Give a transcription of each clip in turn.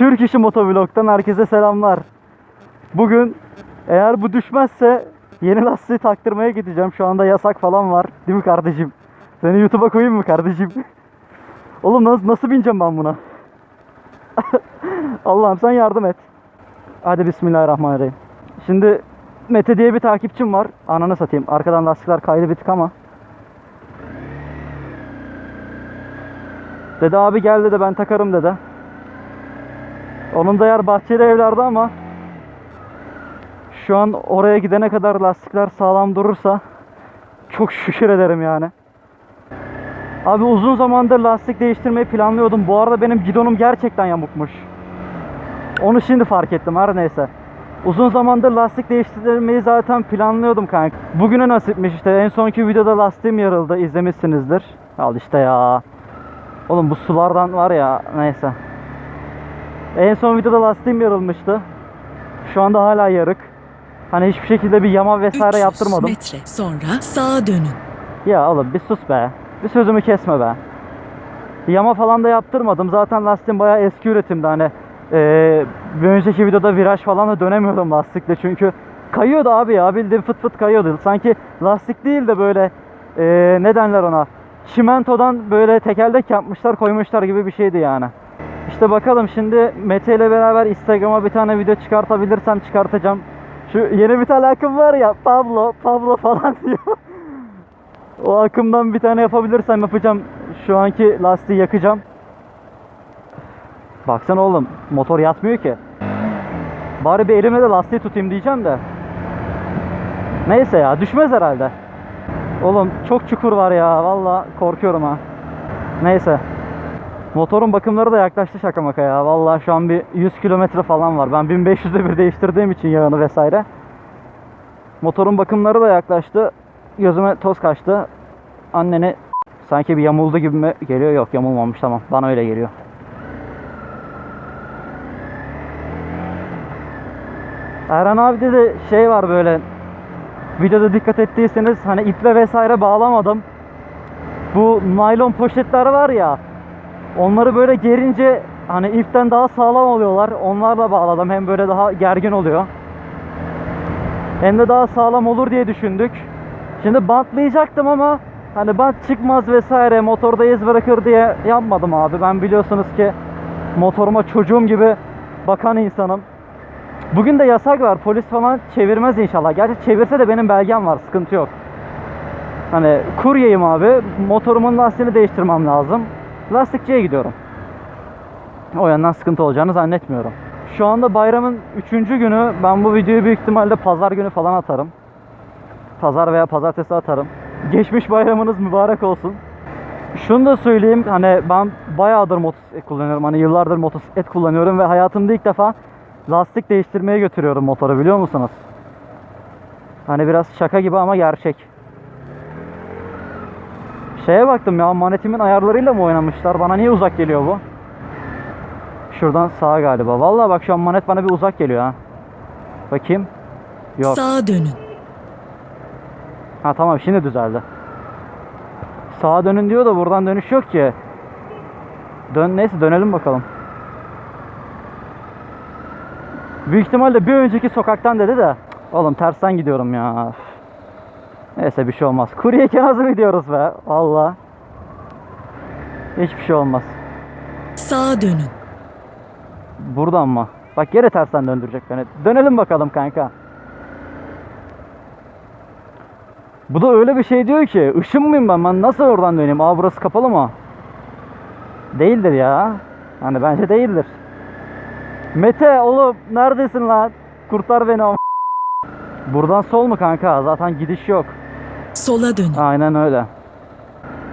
Türk İşi Motovlog'dan herkese selamlar. Bugün eğer bu düşmezse yeni lastiği taktırmaya gideceğim. Şu anda yasak falan var. Değil mi kardeşim? Seni YouTube'a koyayım mı kardeşim? Oğlum nasıl, nasıl bineceğim ben buna? Allah'ım sen yardım et. Hadi bismillahirrahmanirrahim. Şimdi Mete diye bir takipçim var. Ananı satayım. Arkadan lastikler kaydı bitik ama. Dedi abi gel dedi ben takarım dedi. Onun da yer bahçeli evlerde ama şu an oraya gidene kadar lastikler sağlam durursa çok şükür ederim yani. Abi uzun zamandır lastik değiştirmeyi planlıyordum. Bu arada benim gidonum gerçekten yamukmuş. Onu şimdi fark ettim her neyse. Uzun zamandır lastik değiştirmeyi zaten planlıyordum kanka. Bugüne nasipmiş işte. En sonki videoda lastiğim yarıldı. izlemişsinizdir. Al işte ya. Oğlum bu sulardan var ya neyse. En son videoda lastiğim yarılmıştı. Şu anda hala yarık. Hani hiçbir şekilde bir yama vesaire 300 yaptırmadım. metre sonra sağa dönün. Ya oğlum bir sus be. Bir sözümü kesme be. Yama falan da yaptırmadım. Zaten lastiğim bayağı eski üretimdi hani. eee, bir önceki videoda viraj falan da dönemiyordum lastikle çünkü kayıyordu abi ya bildiğin fıt fıt kayıyordu. Sanki lastik değil de böyle eee ne derler ona çimentodan böyle tekerlek yapmışlar koymuşlar gibi bir şeydi yani. İşte bakalım şimdi Mete ile beraber Instagram'a bir tane video çıkartabilirsem çıkartacağım. Şu yeni bir tane akım var ya Pablo, Pablo falan diyor. O akımdan bir tane yapabilirsem yapacağım. Şu anki lastiği yakacağım. Baksana oğlum motor yatmıyor ki. Bari bir elime de lastiği tutayım diyeceğim de. Neyse ya düşmez herhalde. Oğlum çok çukur var ya valla korkuyorum ha. Neyse. Motorun bakımları da yaklaştı şaka maka ya. Valla şu an bir 100 kilometre falan var. Ben 1500'de bir değiştirdiğim için yağını vesaire. Motorun bakımları da yaklaştı. Gözüme toz kaçtı. Anneni sanki bir yamuldu gibi mi geliyor? Yok yamulmamış tamam. Bana öyle geliyor. Erhan abi de şey var böyle videoda dikkat ettiyseniz hani iple vesaire bağlamadım. Bu naylon poşetler var ya onları böyle gerince hani ipten daha sağlam oluyorlar. Onlarla bağladım. Hem böyle daha gergin oluyor. Hem de daha sağlam olur diye düşündük. Şimdi bantlayacaktım ama hani bant çıkmaz vesaire motorda iz bırakır diye yapmadım abi. Ben biliyorsunuz ki motoruma çocuğum gibi bakan insanım. Bugün de yasak var. Polis falan çevirmez inşallah. Gerçi çevirse de benim belgem var. Sıkıntı yok. Hani kuryeyim abi. Motorumun lastiğini değiştirmem lazım. Lastikçiye gidiyorum. O yandan sıkıntı olacağını zannetmiyorum. Şu anda bayramın 3. günü. Ben bu videoyu büyük ihtimalle pazar günü falan atarım. Pazar veya pazartesi atarım. Geçmiş bayramınız mübarek olsun. Şunu da söyleyeyim hani ben bayağıdır motosiklet kullanıyorum. Hani yıllardır motosiklet kullanıyorum ve hayatımda ilk defa lastik değiştirmeye götürüyorum motoru biliyor musunuz? Hani biraz şaka gibi ama gerçek. Şeye baktım ya manetimin ayarlarıyla mı oynamışlar? Bana niye uzak geliyor bu? Şuradan sağa galiba. Vallahi bak şu an manet bana bir uzak geliyor ha. Bakayım. Yok. Sağa dönün. Ha tamam şimdi düzeldi. Sağa dönün diyor da buradan dönüş yok ki. Dön neyse dönelim bakalım. Büyük ihtimalle bir önceki sokaktan dedi de. Oğlum tersten gidiyorum ya. Neyse bir şey olmaz. Kuryeyken az mı gidiyoruz be? Valla. Hiçbir şey olmaz. Sağa dönün. Buradan mı? Bak geri tersten döndürecek beni. Dönelim bakalım kanka. Bu da öyle bir şey diyor ki ışın mıyım ben? Ben nasıl oradan döneyim? Aa burası kapalı mı? Değildir ya. Hani bence değildir. Mete oğlum neredesin lan? Kurtar beni ama. Buradan sol mu kanka? Zaten gidiş yok. Sola dönün. Aynen öyle.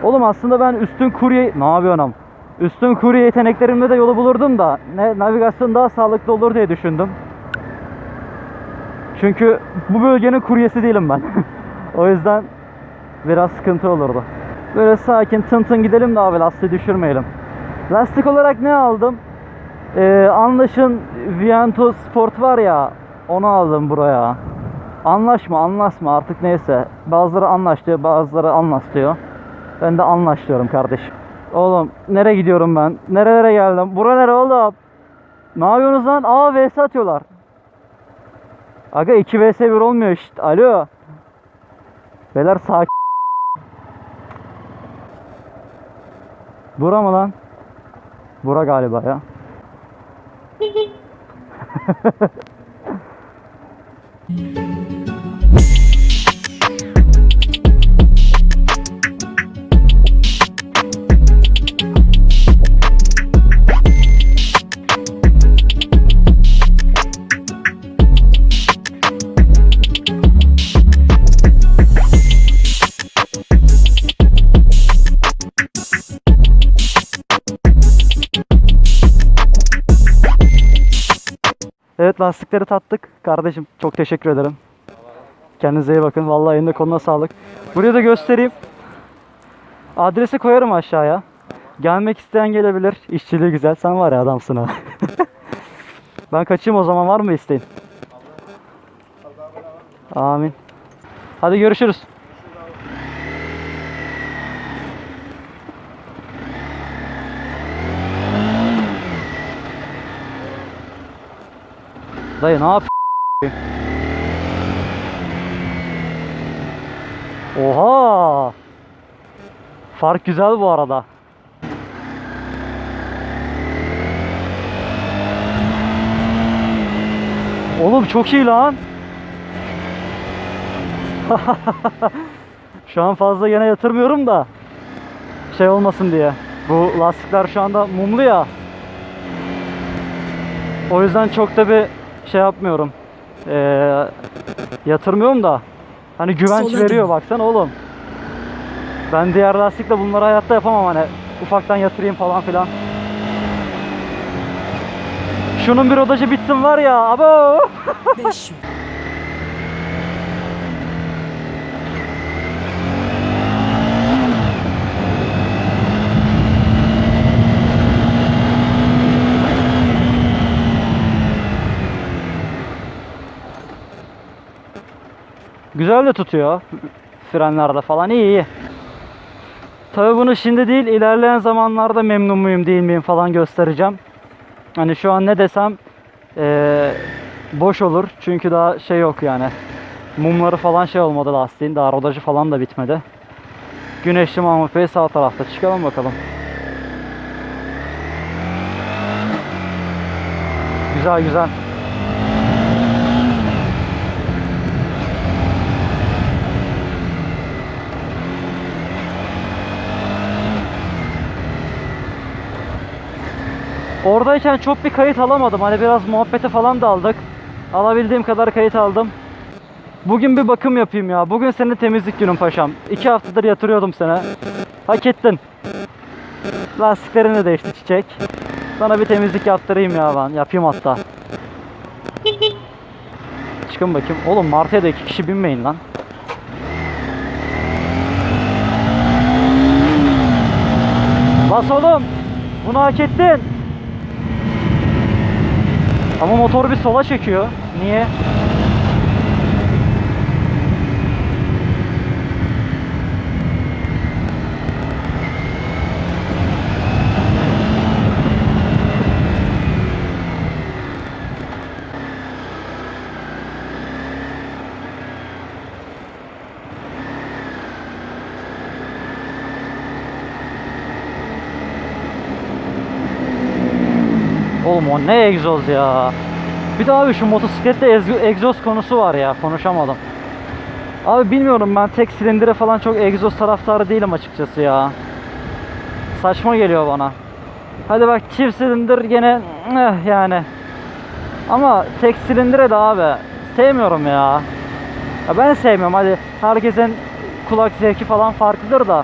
Oğlum aslında ben üstün kurye... Ne yapıyorsun am? Üstün kurye yeteneklerimle de yolu bulurdum da ne, navigasyon daha sağlıklı olur diye düşündüm. Çünkü bu bölgenin kuryesi değilim ben. o yüzden biraz sıkıntı olurdu. Böyle sakin tın tın gidelim de abi lastiği düşürmeyelim. Lastik olarak ne aldım? Ee, Anlaş'ın Viento Sport var ya onu aldım buraya. Anlaşma anlaşma artık neyse. Bazıları anlaş bazıları anlaş diyor. Ben de anlaş diyorum kardeşim. Oğlum nereye gidiyorum ben? Nerelere geldim? Bura nere oğlum? Ne yapıyorsunuz lan? Aa vs atıyorlar. Aga 2 vs 1 olmuyor işte. Alo. Beyler sakin. Bura mı lan? Bura galiba ya. Evet lastikleri tattık. Kardeşim çok teşekkür ederim. Kendinize iyi bakın. Vallahi elinde koluna sağlık. Buraya da göstereyim. Adresi koyarım aşağıya. Gelmek isteyen gelebilir. İşçiliği güzel. Sen var ya adamsın ha. ben kaçayım o zaman. Var mı isteğin? Amin. Hadi görüşürüz. Dayı ne yap? Oha! Fark güzel bu arada. Oğlum çok iyi lan. şu an fazla gene yatırmıyorum da şey olmasın diye. Bu lastikler şu anda mumlu ya. O yüzden çok da bir şey yapmıyorum. Ee, yatırmıyorum da. Hani güvenç Sola veriyor baksana oğlum. Ben diğer lastikle bunları hayatta yapamam hani. Ufaktan yatırayım falan filan. Şunun bir rodajı bitsin var ya. Abo! 500. Güzel de tutuyor. Frenlerde falan iyi iyi. Tabi bunu şimdi değil ilerleyen zamanlarda memnun muyum değil miyim falan göstereceğim. Hani şu an ne desem eee, boş olur. Çünkü daha şey yok yani. Mumları falan şey olmadı lastiğin. Daha rodajı falan da bitmedi. Güneşli Mahmut Bey sağ tarafta. Çıkalım bakalım. Güzel güzel. Oradayken çok bir kayıt alamadım. Hani biraz muhabbete falan daldık. Alabildiğim kadar kayıt aldım. Bugün bir bakım yapayım ya. Bugün senin temizlik günün paşam. İki haftadır yatırıyordum seni. Hak ettin. Lastiklerin de değişti çiçek. Sana bir temizlik yaptırayım ya ben. Yapayım hatta. Çıkın bakayım. Oğlum Martı'ya da iki kişi binmeyin lan. Bas oğlum. Bunu hak ettin. Ama motor bir sola çekiyor. Niye? Oğlum o ne egzoz ya. Bir de abi şu motosiklette egzoz konusu var ya konuşamadım. Abi bilmiyorum ben tek silindire falan çok egzoz taraftarı değilim açıkçası ya. Saçma geliyor bana. Hadi bak çift silindir gene eh yani. Ama tek silindire de abi sevmiyorum ya. ya. Ben sevmiyorum hadi herkesin kulak zevki falan farklıdır da.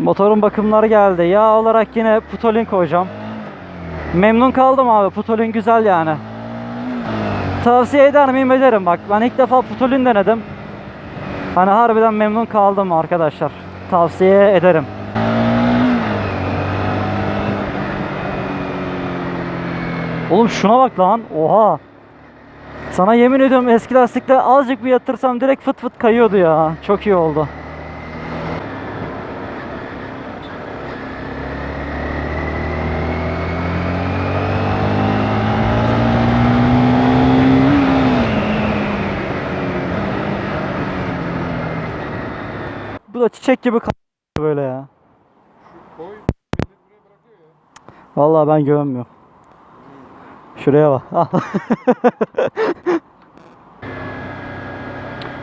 Motorun bakımları geldi. Yağ olarak yine Putolin koyacağım. Memnun kaldım abi. Putolin güzel yani. Tavsiye eder miyim ederim bak. Ben ilk defa Putolin denedim. Hani harbiden memnun kaldım arkadaşlar. Tavsiye ederim. Oğlum şuna bak lan. Oha. Sana yemin ediyorum eski lastikle azıcık bir yatırsam direkt fıt fıt kayıyordu ya. Çok iyi oldu. Çiçek gibi böyle ya. Koy. Vallahi ben güvenmiyorum. Şuraya bak.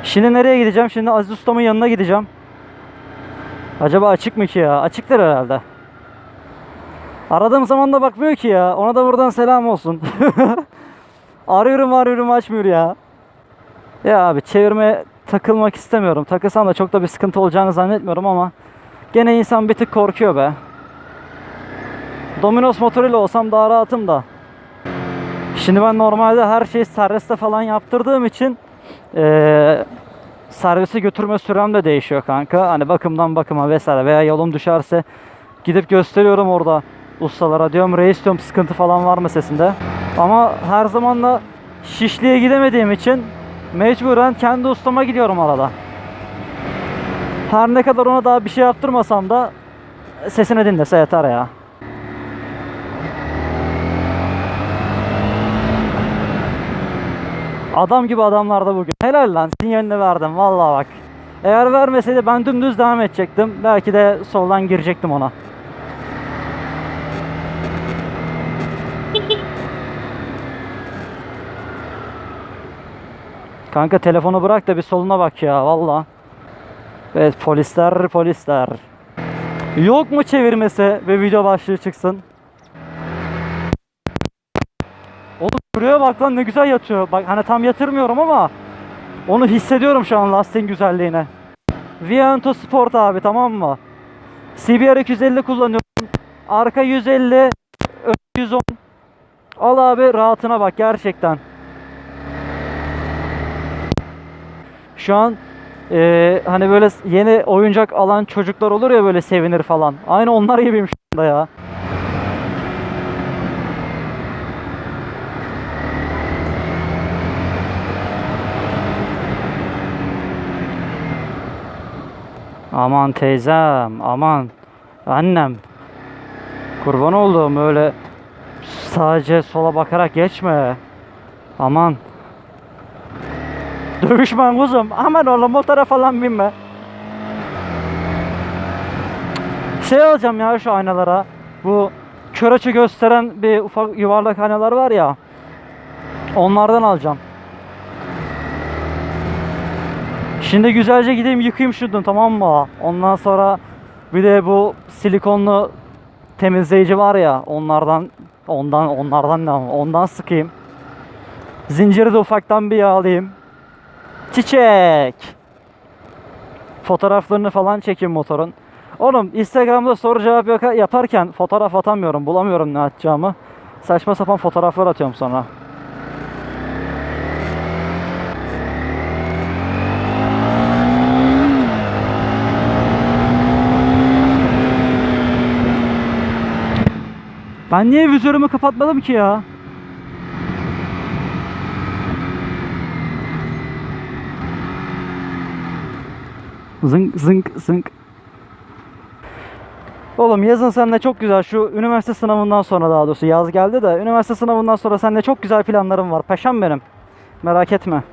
Şimdi nereye gideceğim? Şimdi Aziz Usta'mın yanına gideceğim. Acaba açık mı ki ya? Açıktır herhalde. Aradığım zaman da bakmıyor ki ya. Ona da buradan selam olsun. arıyorum arıyorum açmıyor ya. Ya abi çevirmeye takılmak istemiyorum. Takılsam da çok da bir sıkıntı olacağını zannetmiyorum ama gene insan bir tık korkuyor be. Dominos motoruyla olsam daha rahatım da. Şimdi ben normalde her şeyi serviste falan yaptırdığım için eee servise götürme sürem de değişiyor kanka. Hani bakımdan bakıma vesaire veya yolum düşerse gidip gösteriyorum orada ustalara diyorum reis diyorum sıkıntı falan var mı sesinde. Ama her zaman da Şişli'ye gidemediğim için mecburen kendi ustama gidiyorum arada. Her ne kadar ona daha bir şey yaptırmasam da sesini dinlese yeter ya. Adam gibi adamlar da bugün. Helal lan sinyalini verdim vallahi bak. Eğer vermeseydi ben dümdüz devam edecektim. Belki de soldan girecektim ona. Kanka telefonu bırak da bir soluna bak ya valla. Evet polisler polisler. Yok mu çevirmesi ve video başlığı çıksın? Oğlum şuraya bak lan ne güzel yatıyor. Bak hani tam yatırmıyorum ama onu hissediyorum şu an lastiğin güzelliğine. Viento Sport abi tamam mı? CBR 250 kullanıyorum. Arka 150, ön 110. Al abi rahatına bak gerçekten. Şu an eee, hani böyle yeni oyuncak alan çocuklar olur ya böyle sevinir falan. Aynı onlar gibiyim şu anda ya. Aman teyzem, aman annem. Kurban olduğum öyle sadece sola bakarak geçme. Aman. Dövüşmen kuzum. Aman oğlum motora falan binme. Şey alacağım ya şu aynalara. Bu kör açı gösteren bir ufak yuvarlak aynalar var ya. Onlardan alacağım. Şimdi güzelce gideyim yıkayayım şunu tamam mı? Ondan sonra bir de bu silikonlu temizleyici var ya onlardan ondan onlardan ne ondan sıkayım. Zinciri de ufaktan bir yağlayayım. Çiçek. Fotoğraflarını falan çekeyim motorun. Oğlum Instagram'da soru cevap yaparken fotoğraf atamıyorum. Bulamıyorum ne atacağımı. Saçma sapan fotoğraflar atıyorum sonra. Ben niye vizörümü kapatmadım ki ya? Zınk zınk zınk. Oğlum yazın seninle çok güzel şu üniversite sınavından sonra daha doğrusu yaz geldi de üniversite sınavından sonra seninle çok güzel planlarım var. Paşam benim. Merak etme.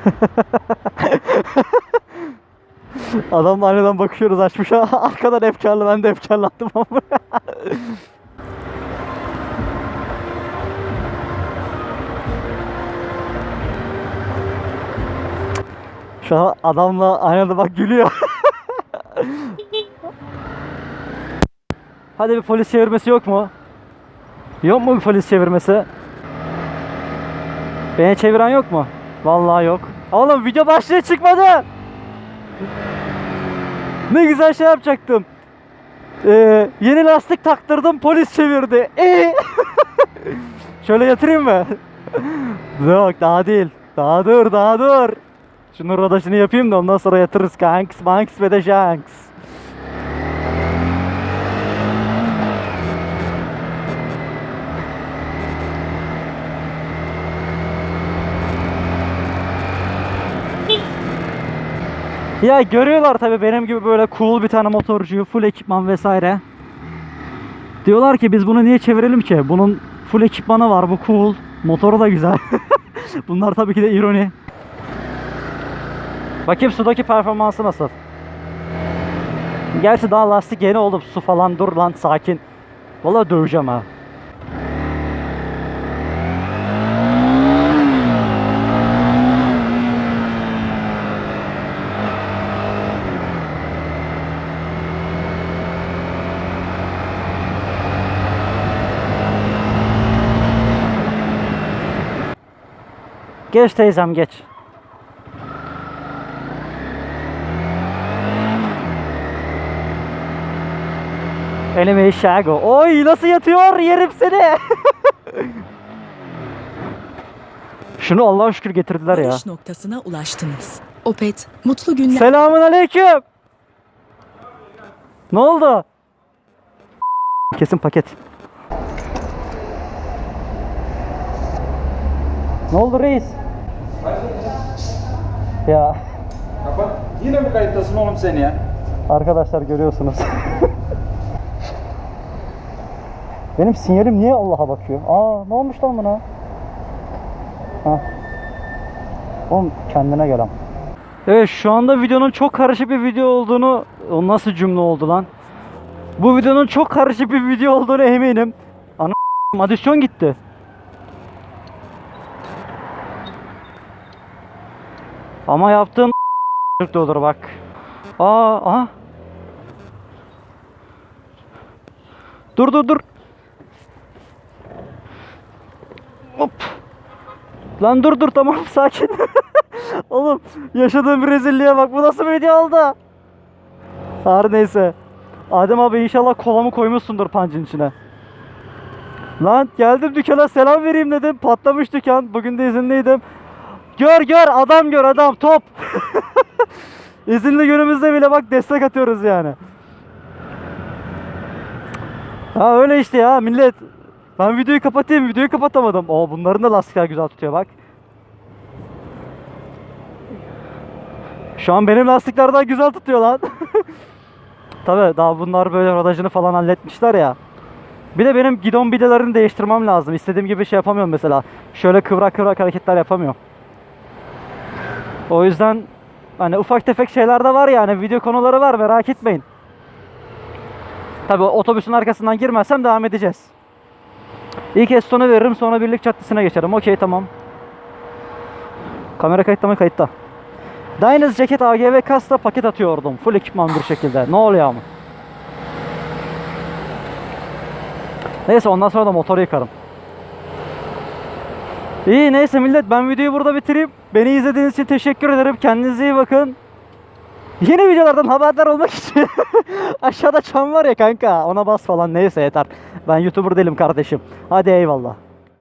Adamla aynadan bakışıyoruz açmış. Arkadan efkarlı ben de efkarlandım ama. Şu an adamla aynada bak gülüyor. Hadi bir polis çevirmesi yok mu? Yok mu bir polis çevirmesi? Beni çeviren yok mu? Vallahi yok. Oğlum video başlığı çıkmadı. Ne güzel şey yapacaktım. Ee, yeni lastik taktırdım polis çevirdi. Ee? Şöyle yatırayım mı? Yok daha değil. Daha dur daha dur. Şunun rodaşını yapayım da ondan sonra yatırırız kanks, manks ve de shanks. Ya görüyorlar tabi benim gibi böyle cool bir tane motorcuyu, full ekipman vesaire. Diyorlar ki biz bunu niye çevirelim ki? Bunun full ekipmanı var, bu cool. Motoru da güzel. Bunlar tabii ki de ironi. Bakayım sudaki performansı nasıl? Gerçi daha lastik yeni oldu. Su falan dur lan sakin. Vallahi döveceğim ha. Geç teyzem geç. Elime şago. Oy nasıl yatıyor yerim seni. Şunu Allah'a şükür getirdiler ya. Varış noktasına ulaştınız. Opet, mutlu günler. Selamun aleyküm. Ne oldu? Kesin paket. Ne oldu reis? Ya Kapat. Yine mi kayıttasın oğlum sen ya? arkadaşlar görüyorsunuz. Benim sinyalim niye Allah'a bakıyor? Aa ne olmuş lan buna? Ha. Oğlum kendine gel am. Evet şu anda videonun çok karışık bir video olduğunu o nasıl cümle oldu lan? Bu videonun çok karışık bir video olduğunu eminim. Ana adisyon gitti. Ama yaptığım olur bak. Aa, aha. Dur dur dur. Lan dur dur tamam sakin. Oğlum yaşadığım rezilliğe bak bu nasıl bir video oldu? Her neyse. Adem abi inşallah kolamı koymuşsundur pancın içine. Lan geldim dükkana selam vereyim dedim. Patlamış dükkan. Bugün de izinliydim. Gör gör adam gör adam top. İzinli günümüzde bile bak destek atıyoruz yani. Ha öyle işte ya millet. Ben videoyu kapatayım videoyu kapatamadım. Oo bunların da lastikler güzel tutuyor bak. Şu an benim lastikler daha güzel tutuyor lan. Tabi daha bunlar böyle rodajını falan halletmişler ya. Bir de benim gidon bidelerini değiştirmem lazım. İstediğim gibi şey yapamıyorum mesela. Şöyle kıvrak kıvrak hareketler yapamıyorum. O yüzden hani ufak tefek şeyler de var yani video konuları var merak etmeyin. Tabi otobüsün arkasından girmezsem devam edeceğiz. İlk Eston'u veririm sonra birlik caddesine geçerim. Okey tamam. Kamera kayıtta mı kayıtta. Dynaz ceket AGV kasta paket atıyordum. Full ekipman bir şekilde. Ne oluyor ama? Neyse ondan sonra da motoru yıkarım. İyi neyse millet ben videoyu burada bitireyim. Beni izlediğiniz için teşekkür ederim. Kendinize iyi bakın. Yeni videolardan haberdar olmak için aşağıda çan var ya kanka ona bas falan neyse yeter. Ben YouTuber değilim kardeşim. Hadi eyvallah.